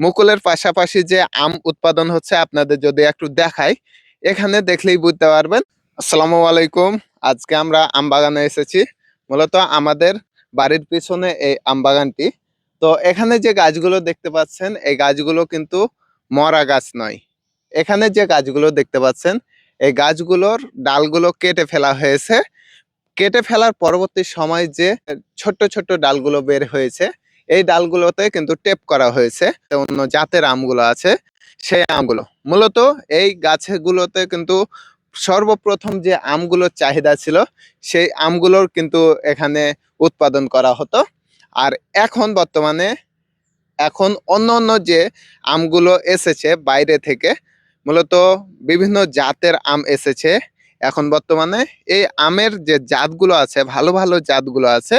মুকুলের পাশাপাশি যে আম উৎপাদন হচ্ছে আপনাদের যদি একটু দেখাই, এখানে দেখলেই বুঝতে পারবেন। আসসালামু আলাইকুম। আজকে আমরা আম বাগানে এসেছি। মূলত আমাদের বাড়ির পিছনে এই আম বাগানটি। তো এখানে যে গাছগুলো দেখতে পাচ্ছেন, এই গাছগুলো কিন্তু মরা গাছ নয়। এখানে যে গাছগুলো দেখতে পাচ্ছেন, এই গাছগুলোর ডালগুলো কেটে ফেলা হয়েছে। কেটে ফেলার পরবর্তী সময় যে ছোট্ট ছোট্ট ডালগুলো বের হয়েছে এই ডালগুলোতে কিন্তু টেপ করা হয়েছে। অন্য জাতের আমগুলো আছে, সেই আমগুলো। মূলত এই গাছগুলোতে কিন্তু সর্বপ্রথম যে আমগুলোর চাহিদা ছিল, সেই আমগুলোর কিন্তু এখানে উৎপাদন করা হতো। আর এখন বর্তমানে, এখন অন্য অন্য যে আমগুলো এসেছে বাইরে থেকে, মূলত বিভিন্ন জাতের আম এসেছে। এখন বর্তমানে এই আমের যে জাতগুলো আছে, ভালো ভালো জাতগুলো আছে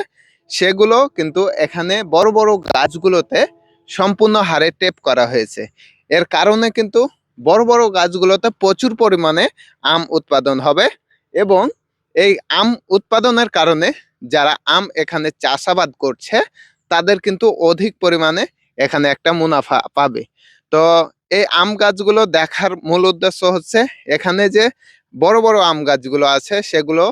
সেগুলো কিন্তু এখানে বড় বড় গাছগুলোতে সম্পূর্ণ হারে টেপ করা হয়েছে। এর কারণে কিন্তু বড় বড় গাছগুলোতে প্রচুর পরিমাণে আম উৎপাদন হবে এবং এই আম উৎপাদনের কারণে যারা আম এখানে চাষাবাদ করছে, তাদের কিন্তু অধিক পরিমাণে এখানে একটা মুনাফা পাবে। তো এই আম গাছগুলো দেখার মূল উদ্দেশ্য হচ্ছে এখানে যে বড় বড় আম গাছগুলো আছে, সেগুলো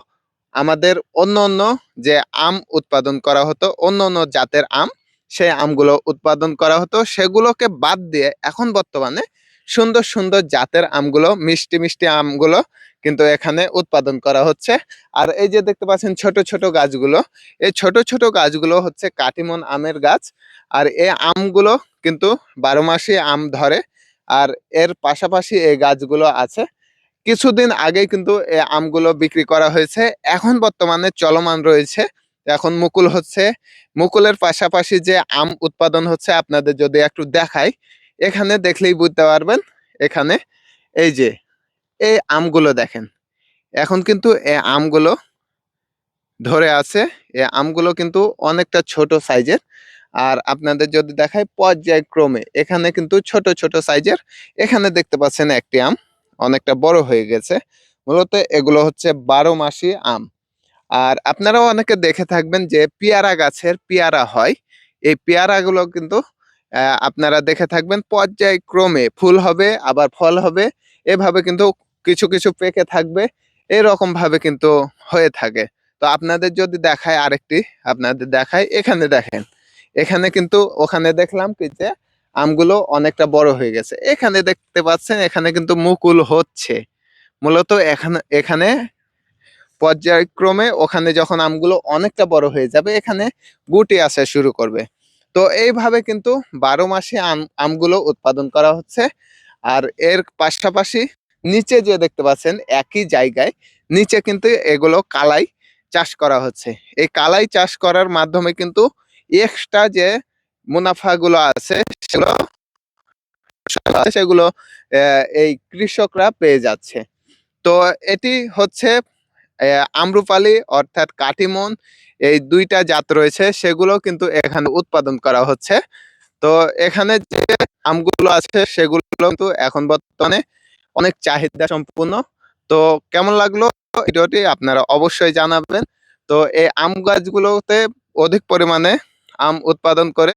আমাদের অন্য অন্য যে আম উৎপাদন করা হতো, অন্য অন্য জাতের আম, সেই আমগুলো উৎপাদন করা হতো। সেগুলোকে বাদ দিয়ে এখন বর্তমানে সুন্দর সুন্দর জাতের আমগুলো, মিষ্টি মিষ্টি আমগুলো কিন্তু এখানে উৎপাদন করা হচ্ছে। আর এই যে দেখতে পাচ্ছেন ছোট ছোট গাছগুলো, এই ছোট ছোট গাছগুলো হচ্ছে কাটিমন আমের গাছ। আর এই আমগুলো কিন্তু বারো মাসে আম ধরে, আর এর পাশাপাশি এই গাছগুলো আছে। কিছুদিন আগে কিন্তু এই আমগুলো বিক্রি করা হয়েছে। এখন বর্তমানে চলমান রয়েছে। এখন মুকুল হচ্ছে। মুকুলের পাশাপাশি যে আম উৎপাদন হচ্ছে আপনাদের যদি একটু দেখাই, এখানে দেখলেই বুঝতে পারবেন, এখানে এই যে, এই আমগুলো দেখেন। এখন কিন্তু এই আমগুলো ধরে আছে। এই আমগুলো কিন্তু অনেকটা ছোট সাইজের। আর আপনাদের যদি দেখায় পর্যায়ক্রমে, এখানে কিন্তু ছোট ছোট সাইজের। এখানে দেখতে পাচ্ছেন একটি আম। অনেকটা বড় হয়ে গেছে। মূলত এগুলো হচ্ছে বারো মাসি আম। আর আপনারাও অনেকে দেখে থাকবেন যে পেয়ারা গাছের পেয়ারা হয়। এই পেয়ারাগুলো কিন্তু আপনারা দেখে থাকবেন পর্যায়ক্রমে ফুল হবে, আবার ফল হবে। এভাবে কিন্তু কিছু কিছু পেকে থাকবে। এরকম ভাবে কিন্তু হয়ে থাকে। তো আপনাদের যদি দেখায় আরেকটি, আপনাদের দেখায়, এখানে দেখেন। এখানে কিন্তু ওখানে দেখলাম কি যে আমগুলো অনেকটা বড় হয়ে গেছে। এখানে দেখতে পাচ্ছেন, এখানে কিন্তু মুকুল হচ্ছে। মূলত এখানে এখানে পর্যায়ক্রমে ওখানে যখন আমগুলো অনেকটা বড় হয়ে যাবে, এখানে গুটি আসা শুরু করবে। তো এইভাবে কিন্তু বারো মাসে আম, আমগুলো উৎপাদন করা হচ্ছে। আর এর পাশাপাশি নিচে যে দেখতে পাচ্ছেন, একই জায়গায় নিচে কিন্তু এগুলো কালাই চাষ করা হচ্ছে। এই কালাই চাষ করার মাধ্যমে কিন্তু এক্সট্রা যে মুনাফাগুলো আছে, সেগুলো সেগুলো এই কৃষকরা পেয়ে যাচ্ছে। তো এটি হচ্ছে আম্রপালি অর্থাৎ কাটিমন, এই দুইটা জাত রয়েছে, সেগুলো কিন্তু এখানে উৎপাদন করা হচ্ছে। তো এখানে যে আমগুলো আছে, সেগুলো কিন্তু এখন বর্তমানে অনেক চাহিদা সম্পূর্ণ। তো কেমন লাগল ভিডিওটি আপনারা অবশ্যই জানাবেন। তো এই আম গাছগুলোতে অধিক পরিমাণে আম উৎপাদন করে